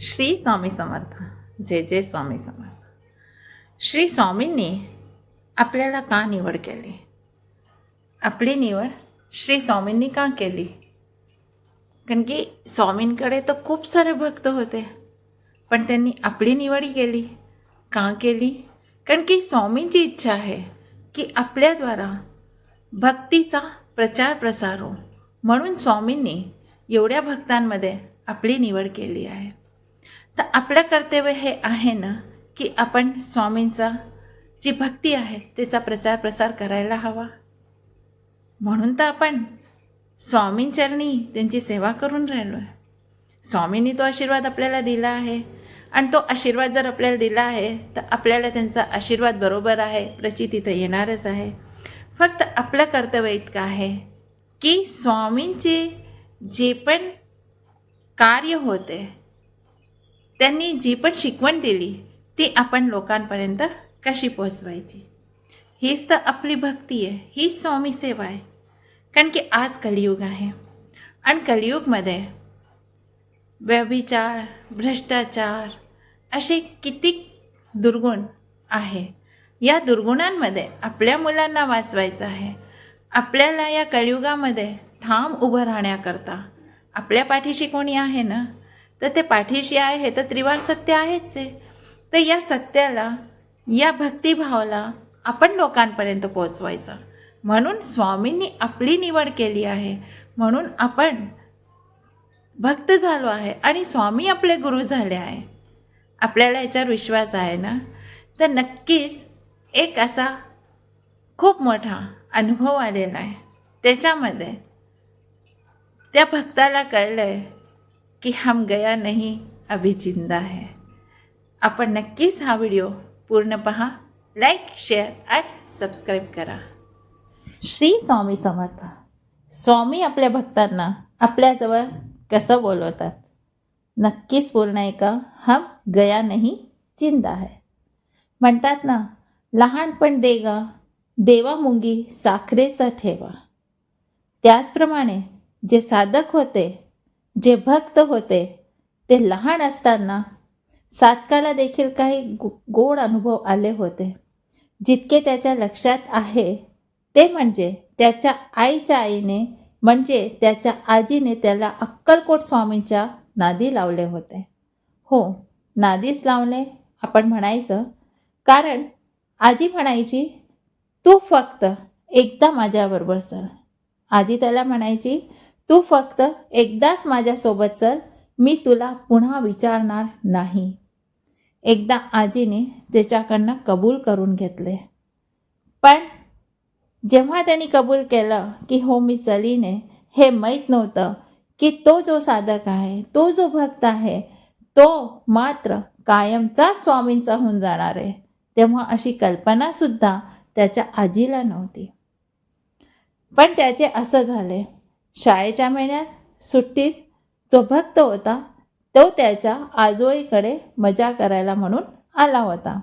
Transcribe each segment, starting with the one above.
श्री स्वामी समर्थ. जय जय स्वामी समर्थ. श्री स्वामींनी आपल्याला का निवड केली? आपली निवड श्री स्वामींनी का केली? कारण की स्वामींकडे तर खूप सारे भक्त होते. पण त्यांनी आपली निवड केली. का केली? कारण की स्वामींची इच्छा आहे की आपल्याद्वारा भक्तीचा प्रचार प्रसार हो. म्हणून स्वामींनी एवढ्या भक्तांमध्ये आपली निवड केली आहे. तर आपलं कर्तव्य हे आहे ना की आपण स्वामींचा जी भक्ती आहे त्याचा प्रचार प्रसार करायला हवा. म्हणून तर आपण स्वामींचरणी त्यांची सेवा करून राहिलो आहे स्वामींनी तो आशीर्वाद आपल्याला दिला आहे. आणि तो आशीर्वाद जर आपल्याला दिला आहे तर आपल्याला त्यांचा आशीर्वाद बरोबर आहे प्रची तिथं येणारच आहे. फक्त आपलं कर्तव्य इतकं आहे की स्वामींचे जे पण कार्य होते त्यांनी जी पण शिकवण दिली ती आपण लोकांपर्यंत कशी पोचवायची हीच तर आपली भक्ती आहे हीच स्वामी सेवा आहे. कारण की आज कलियुग आहे. आणि कलियुगमध्ये व्यभिचार भ्रष्टाचार असे किती दुर्गुण आहे. या दुर्गुणांमध्ये आपल्या मुलांना वाचवायचं आहे. आपल्याला या कलियुगामध्ये ठाम उभं राहण्याकरता आपल्या पाठीशी कोणी आहे ना? तर ते पाठीशी आहे तर त्रिवार सत्य आहेच आहे. तर या सत्याला या भक्तिभावाला आपण लोकांपर्यंत पोचवायचं म्हणून स्वामींनी आपली निवड केली आहे. म्हणून आपण भक्त झालो आहे आणि स्वामी आपले गुरु झाले आहे. आपल्याला याच्यावर विश्वास आहे ना? तर नक्कीच एक असा खूप मोठा अनुभव आलेला आहे. त्याच्यामध्ये त्या भक्ताला कळलं आहे की हम गया नहीं अभी जिंदा है। आपण नक्कीच हा व्हिडिओ पूर्ण पहा? लाईक शेअर अँड सबस्क्राईब करा। श्री स्वामी समर्थ। स्वामी आपल्या भक्तांना आपल्याजवळ कसं बोलवतात? नक्कीच पूर्ण ऐका हम गया नाही जिंदा है. म्हणतात ना लहानपण देगा देवा मुंगी साखरेचा ठेवा. त्याचप्रमाणे जे साधक होते जे भक्त होते ते लहान असताना सातकाला देखील काही गो गोड अनुभव आले होते. जितके त्याच्या लक्षात आहे ते म्हणजे त्याच्या आईच्या आईने म्हणजे त्याच्या आजीने त्याला अक्कलकोट स्वामींच्या नादी लावले होते. हो नादीच लावले आपण म्हणायचं. कारण आजी म्हणायची तू फक्त एकदा माझ्याबरोबर चल. आजी त्याला म्हणायची तू फक्त एकदाच माझ्यासोबत चल मी तुला पुन्हा विचारणार नाही. एकदा आजीने त्याच्याकडनं कबूल करून घेतले. पण जेव्हा त्यांनी कबूल केलं की हो मी चलीने हे माहीत नव्हतं की तो जो साधक आहे तो जो भक्त आहे तो मात्र कायमचा स्वामींचा होऊन जाणार आहे. तेव्हा अशी कल्पनासुद्धा त्याच्या आजीला नव्हती. पण त्याचे असं झाले. शाळेच्या महिन्यात सुट्टीत जो भक्त होता तो त्याच्या आजोळीकडे मजा करायला म्हणून आला होता.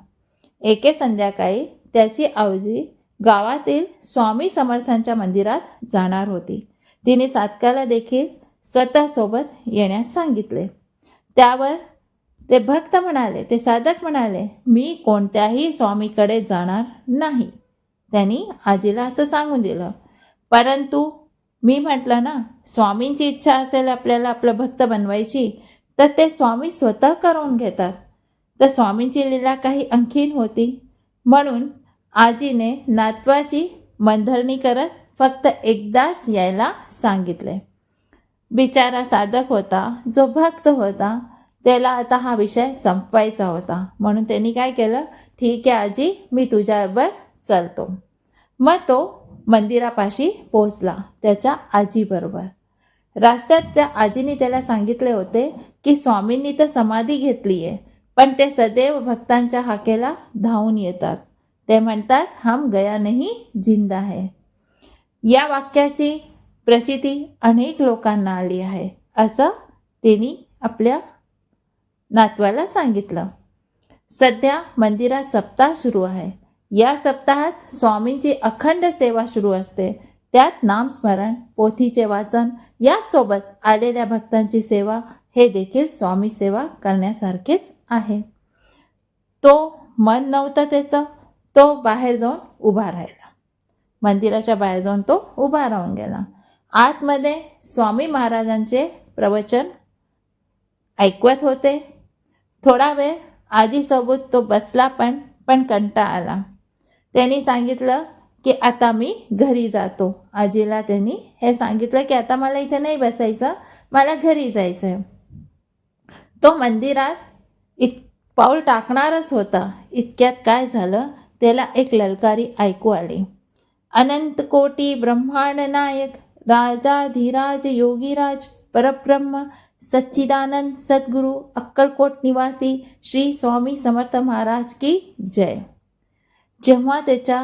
एके संध्याकाळी त्याची आवजी गावातील स्वामी समर्थांच्या मंदिरात जाणार होती. तिने सातकाला देखील स्वतःसोबत येण्यास सांगितले. त्यावर ते भक्त म्हणाले ते साधक म्हणाले मी कोणत्याही स्वामीकडे जाणार नाही. त्यांनी आजीला असं सांगून दिलं. परंतु मी म्हटलं ना स्वामींची इच्छा असेल आपल्याला आपलं भक्त बनवायची तर ते स्वामी स्वतः करून घेतात. तर स्वामींची लीला काही आणखीन होती. म्हणून आजीने नातवाची मंधरणी करत फक्त एकदाच यायला सांगितले. बिचारा साधक होता जो भक्त होता त्याला आता हा विषय संपवायचा होता. म्हणून त्यांनी काय केलं ठीक आहे आजी मी तुझ्यावर चालतो. मग तो मंदिरापाशी पोहोचला. त्याच्या आजीबरोबर रस्त्यात त्या आजीने त्याला सांगितले होते की स्वामींनी तर समाधी घेतली आहे पण ते सदैव भक्तांच्या हाकेला धावून येतात. ते म्हणतात हम गया नाही जिंदा है. या वाक्याची प्रचिती अनेक लोकांना आली आहे असं त्यांनी आपल्या नातवाला सांगितलं. सध्या मंदिरात सप्ताह सुरू आहे. या सप्ताहात स्वामींची अखंड सेवा सुरू असते. त्यात नामस्मरण पोथीचे वाचन यासोबत आलेल्या भक्तांची सेवा हे देखील स्वामी सेवा करण्यासारखेच आहे. तो मन नव्हतं त्याचं तो बाहेर जाऊन उभा राहिला. मंदिराच्या बाहेर जाऊन तो उभा राहून गेला. आतमध्ये स्वामी महाराजांचे प्रवचन ऐकवत होते. थोडा वेळ आजीसोबत तो बसला पण पण कंटा आला त्यांनी सांगितलं की आता मी घरी जातो. आजीला त्यांनी हे सांगितलं की आता मला इथे नाही बसायचं मला घरी जायचं आहे तो मंदिरात इत पाऊल टाकणारच होता. इतक्यात काय झालं? त्याला एक ललकारी ऐकू आली. अनंत कोटी ब्रह्मांड नायक राजा धीराज योगीराज परब्रह्म सच्चिदानंद सद्गुरु अक्कलकोट निवासी श्री स्वामी समर्थ महाराज की जय. जेव्हा त्याच्या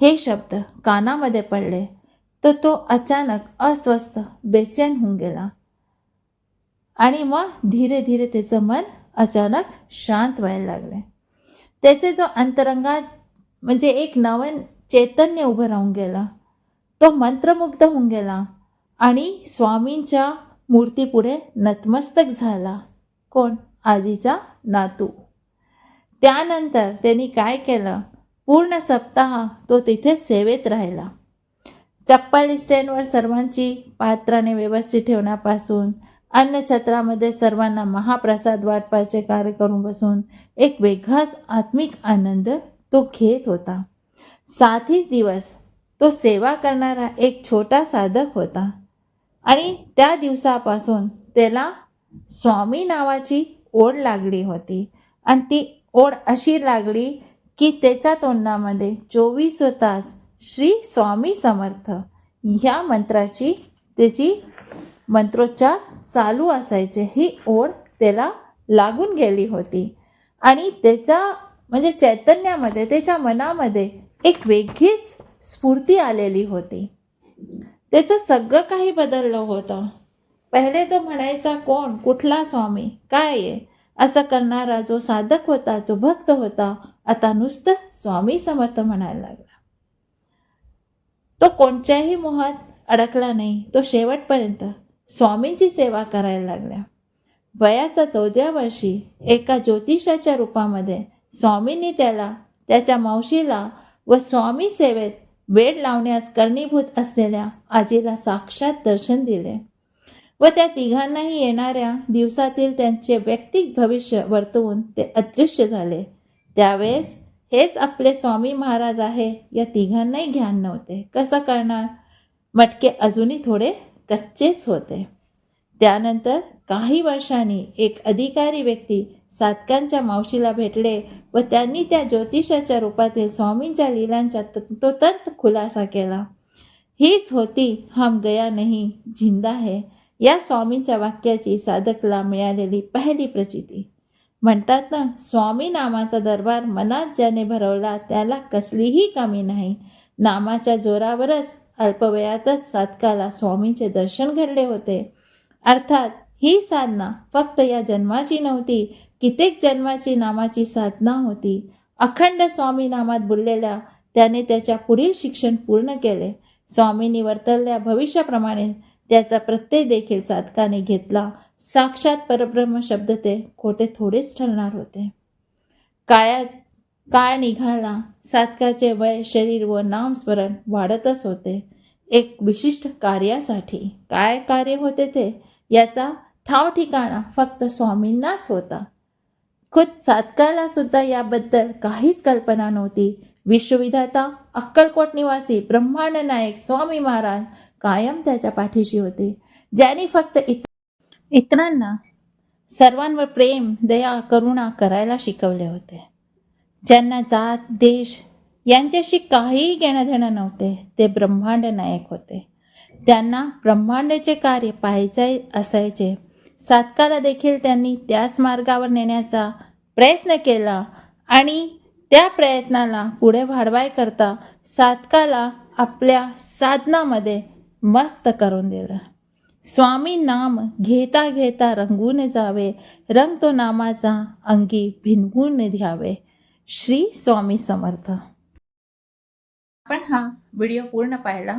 हे शब्द कानामध्ये पडले तर तो अचानक अस्वस्थ बेचैन होऊन गेला. आणि मग धीरे धीरे त्याचं मन अचानक शांत व्हायला लागले. त्याचे जो अंतरंगात म्हणजे एक नवन चैतन्य उभं राहून गेलं. तो मंत्रमुग्ध होऊन गेला आणि स्वामींच्या मूर्तीपुढे नतमस्तक झाला. कोण? आजीचा नातू. त्यानंतर त्यांनी काय केलं? पूर्ण सप्ताह तो तिथे सेवेत राहिला. चप्पल स्टँडवर सर्वांची पात्राने व्यवस्थित ठेवण्यापासून अन्नछत्रामध्ये सर्वांना महाप्रसाद वाटपाचे कार्य करून बसून एक वेगळाच आत्मिक आनंद तो घेत होता. सातही दिवस तो सेवा करणारा एक छोटा साधक होता. आणि त्या दिवसापासून त्याला स्वामी नावाची ओढ लागली होती. आणि ती ओढ अशी लागली की त्याच्या तोंडामध्ये चोवीस तास श्री स्वामी समर्थ. ह्या मंत्राची त्याची मंत्रोच्चार चालू असायचे. ही ओढ त्याला लागून गेली होती. आणि त्याच्या म्हणजे चैतन्यामध्ये त्याच्या मनामध्ये एक वेगळीच स्फूर्ती आलेली होती. त्याचं सगळं काही बदललं होतं. पहिले जो म्हणायचा कोण? कुठला स्वामी? काय आहे? असं करणारा जो साधक होता जो भक्त होता आता नुसतं स्वामी समर्थ म्हणायला लागला. तो कोणत्याही मोहात अडकला नाही. तो शेवटपर्यंत स्वामींची सेवा करायला लागल्या वयाच्या चौथ्या वर्षी एका ज्योतिषाच्या रूपामध्ये स्वामींनी त्याला त्याच्या मावशीला व स्वामी सेवेत वेळ लावण्यास कारणीभूत असलेल्या आजीला साक्षात दर्शन दिले. व त्या तिघांनाही येणाऱ्या दिवसातील त्यांचे वैयक्तिक भविष्य वर्तवून ते अदृश्य झाले. त्यावेळेस हेच आपले स्वामी महाराज आहे या तिघांनाही ज्ञान नव्हते. कसं करणार? मटके अजूनही थोडे कच्चेच होते. त्यानंतर काही वर्षांनी एक अधिकारी व्यक्ती सातकांच्या मावशीला भेटले व त्यांनी त्या ज्योतिषाच्या रूपातील स्वामींच्या लीलांचा तंतोतंत खुलासा केला. हीच होती हम गया नाही जिंदा है. या स्वामींच्या वाक्याची साधकला मिळालेली पहिली प्रचिती. म्हणतात ना स्वामी नामाचा दरबार मनात ज्याने भरवला त्याला कसलीही कमी नाही. नामाच्या जोरावरच अल्पवयातच साधकाला स्वामींचे दर्शन घडले होते. अर्थात ही साधना फक्त या जन्माची नव्हती कित्येक जन्माची नामाची साधना होती. अखंड स्वामी नामात बुडलेल्या त्याने त्याच्या पुढील शिक्षण पूर्ण केले. स्वामींनी वर्तवल्या भविष्याप्रमाणे त्याचा प्रत्यय देखील साधकाने घेतला. साक्षात परब्रह्म शब्द ते खोटे थोडेच ठरणार होते. काळ्या काळ निघाला. साधकाचे वय शरीर व नामस्मरण वाढतच होते. एक विशिष्ट कार्यासाठी काय कार्य होते ते याचा ठाव ठिकाणा फक्त स्वामींनाच होता. खुद साधकाला सुद्धा याबद्दल काहीच कल्पना नव्हती. विश्वविधाता अक्कलकोट निवासी ब्रह्मांड नायक स्वामी महाराज कायम त्याच्या पाठीशी होते. ज्यांनी फक्त इत इतरांना सर्वांवर प्रेम दया करुणा करायला शिकवले होते. ज्यांना जात देश यांच्याशी काहीही घेणं देणं नव्हते ते ब्रह्मांड नायक होते. त्यांना ब्रह्मांडाचे कार्य पाहायचे असायचे. सातकाला देखील त्यांनी त्याच मार्गावर नेण्याचा प्रयत्न केला आणि त्या प्रयत्नाला पुढे वाढवाय करता साधकाला आपल्या साधनामध्ये मस्त करून दिलं स्वामी नाम घेता घेता रंगून जावे रंग तो नामाचा अंगी भिनवून द्यावे श्री स्वामी समर्थ। आपण हा व्हिडिओ पूर्ण पाहिला।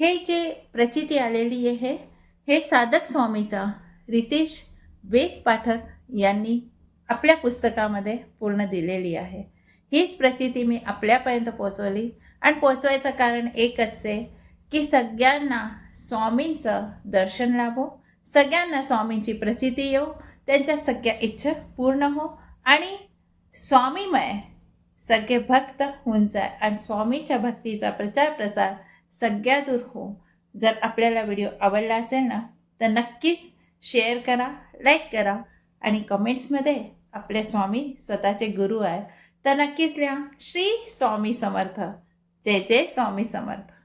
हे जे प्रचिती आलेली आहे हे साधक स्वामीचा रितेश वेद पाठक यांनी आपल्या पुस्तकामध्ये पूर्ण दिलेली आहे। हीच प्रचिती मी आपल्यापर्यंत पोचवली आणि पोचवायचं कारण एकच आहे की सगळ्यांना स्वामींचं दर्शन लाभो सगळ्यांना स्वामींची प्रसिद्धी येऊ त्यांच्या सगळ्या इच्छा पूर्ण हो आणि स्वामीमय सगळे भक्त होऊन जाय आणि स्वामीच्या भक्तीचा प्रचार प्रसार सगळ्या दूर हो. जर आपल्याला व्हिडिओ आवडला असेल ना तर नक्कीच शेअर करा लाईक करा आणि कमेंट्समध्ये आपले स्वामी स्वतःचे गुरु आहे तर नक्कीच लिहा श्री स्वामी समर्थ. जय जय स्वामी समर्थ.